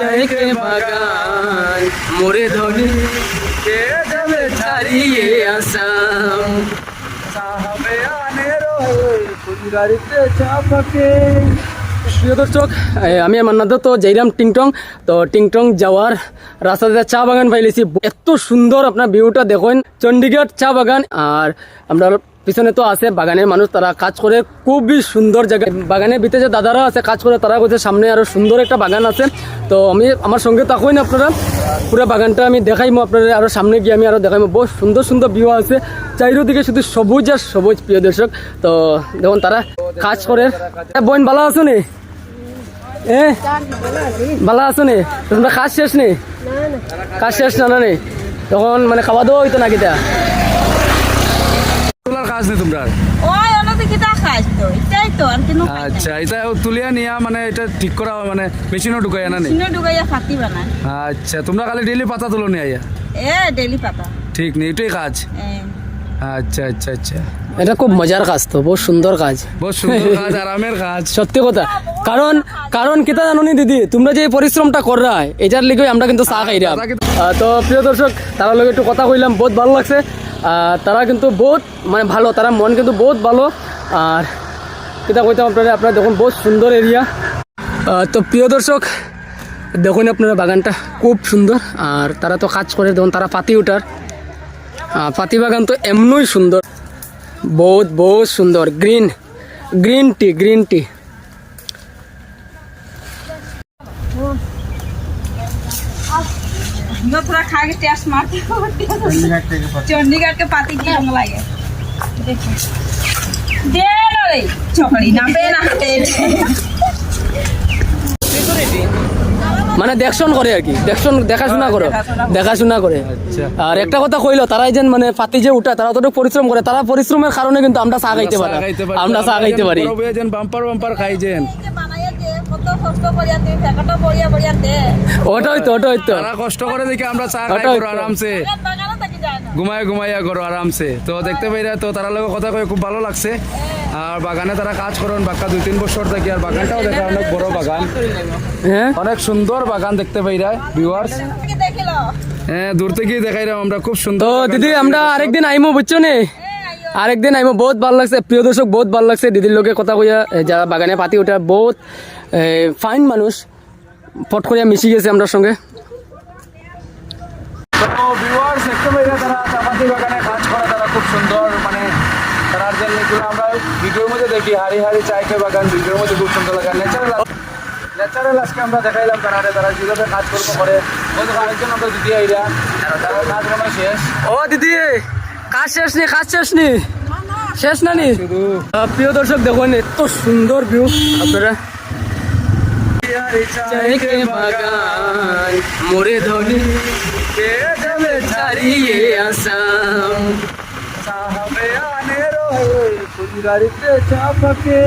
চাইকে বাগান মোরে কে যাবে ছাড়িয়ে আসাম প্রিয় দর্শক আমি নাম তো যাইরাম টিংটং। তো টিংটং যাওয়ার রাস্তাতে চা বাগান পাইলেছি। এত সুন্দর আপনার ভিউটা দেখুন। চণ্ডীগড় চা বাগান। আর আমরা পিছনে তো আছে, বাগানের মানুষ, তারা কাজ করে। খুবই সুন্দর জায়গা। বাগানের ভিতরে যে দাদারা আছে, কাজ করে, তারা বলছে সামনে আরও সুন্দর একটা বাগান আছে। তো আমি আমার সঙ্গে থাকুন আপনারা। পুরো বাগানটা আমি দেখাইমো আপনারা আরও সামনে গিয়ে আমি আরও দেখাইমো বহু সুন্দর সুন্দর ভিউ আছে। চারিদিকে শুধু সবুজ আর সবুজ, প্রিয় দর্শক। তো দেখুন, তারা কাজ করে। বোন, ভালো আছো নি? এ, ভালো আছো নি? তোমরা কাজ শেষ নেই কাজ শেষ না না তখন মানে খাওয়া দাওয়া হইতো না কিতা নেই তোমরা? ওই ওনাতে কিটা খাইছ তো? এটাই তো আর কিনো আচ্ছা এটা তুলিয়া নিয়া মানে এটা ঠিক করা মানে মেশিনও ঢুকাই না নি? বানায়। আচ্ছা তোমরা খালি ডেলি পাতা তুলো নি আইয়া? এ ডেলি পাতা। ঠিক নেই এটাই কাজ? আচ্ছা আচ্ছা আচ্ছা। এটা খুব মজার কাজ তো বহুত সুন্দর কাজ। বহুত সুন্দর কাজ আরামের কাজ। সত্যি কথা কারণ কারণ কিতা জানুনি দিদি তোমরা যে পরিশ্রমটা কররা এটার লিগে আমরা কিন্তু চা খাইরাম। কথা কিন্তু- আহ, তো প্রিয় দর্শক তার লগে একটু কথা কইলাম বহুত ভালো লাগছে। তারা কিন্তু বহুত মানে ভালো, তারা মন কিন্তু বহুত ভালো। আর কিতা কইতাম আপনারা আপনারা দেখুন, বহুত সুন্দর এরিয়া তো প্রিয় দর্শক, দেখুন আপনারা বাগানটা, খুব সুন্দর। আর তারা তো কাজ করে, দেখুন, তারা পাতি উঠার। পাতি বাগান তো এমনই সুন্দর। বহুত বহুত সুন্দর। Green green tea green tea इनो थोड़ा खा के टेस्ट मारते हो चंडीगढ़ के पाती की रंग लागे देखो दे रे चकड़ी ना पे ना हाथे মানে দেখশন করে আর কি দেখশন দেখাশোনা করো দেখাশোনা করে আচ্ছা আর একটা কথা কইলো তারাই যেন মানে পাতি যে উঠা তারা অতটুকু পরিশ্রম করে তারা পরিশ্রমের কারণে কিন্তু আমরা চা খাইতে পারি আমরা চা খাইতে পারি যেন বাম্পার বাম্পার খাই যেন বানাইয়া দে কত কষ্ট করিয়া তুই ফেকাটা বড়িয়া বড়িয়া দে ওটাই তো ওটাই তো। তারা কষ্ট করে দেখে আমরা চা খাই করো আরামসে। ঘুমায় ঘুমাইয়া করো আরামসে। তো দেখতে পাইরা তো তারা লোক কথা কয়ে খুব ভালো লাগছে। আর বাগানে তারা কাজ করেন বাক্কা দুই তিন বছর থাকি আর বাগানটাও দেখা অনেক বড় বাগান। হ্যাঁ? অনেক সুন্দর বাগান দেখতে পাইরা ভিউয়ার্স হ্যাঁ দূর থেকেই দেখাইলাম আমরা খুব সুন্দর তো দিদি আমরা। আরেকদিন আইমো বুঝছ নে? আরেকদিন আইমো বহুত ভালো লাগছে প্রিয় দর্শক বহুত ভালো লাগছে। দিদির লোকে কথা কইয়া যারা বাগানে পাতি ওঠা বহুত ফাইন মানুষ। ফট করিয়া মিশি গেছে আমরা সঙ্গে। তো ভিউয়ার্স দেখতে তারা চাপাতি বাগানে কাজ করে তারা খুব সুন্দর মানে তারা যে আমরা ভিডিওর মধ্যে দেখি হারি হারি চাইকে বাগান ভিডিওর মধ্যে খুব সুন্দর লাগে। ন্যাচারাল ন্যাচারাল আজকে আমরা দেখাইলাম তারা তারা যেভাবে কাজ করব করে ওই দেখো আরেকজন আমরা দিদি আইরা তারা কাজ শেষ। ও দিদি কাজ শেষ নি কাজ শেষ নি? শেষ না নি? প্রিয় দর্শক দেখুন এত সুন্দর ভিউ আপনারা চাইকে বাগান? মোরে ধনি যাবে ছাড়িয়ে আসাম? সাহাবে আনে রোহে ফুলগাড়িতে চাপাকে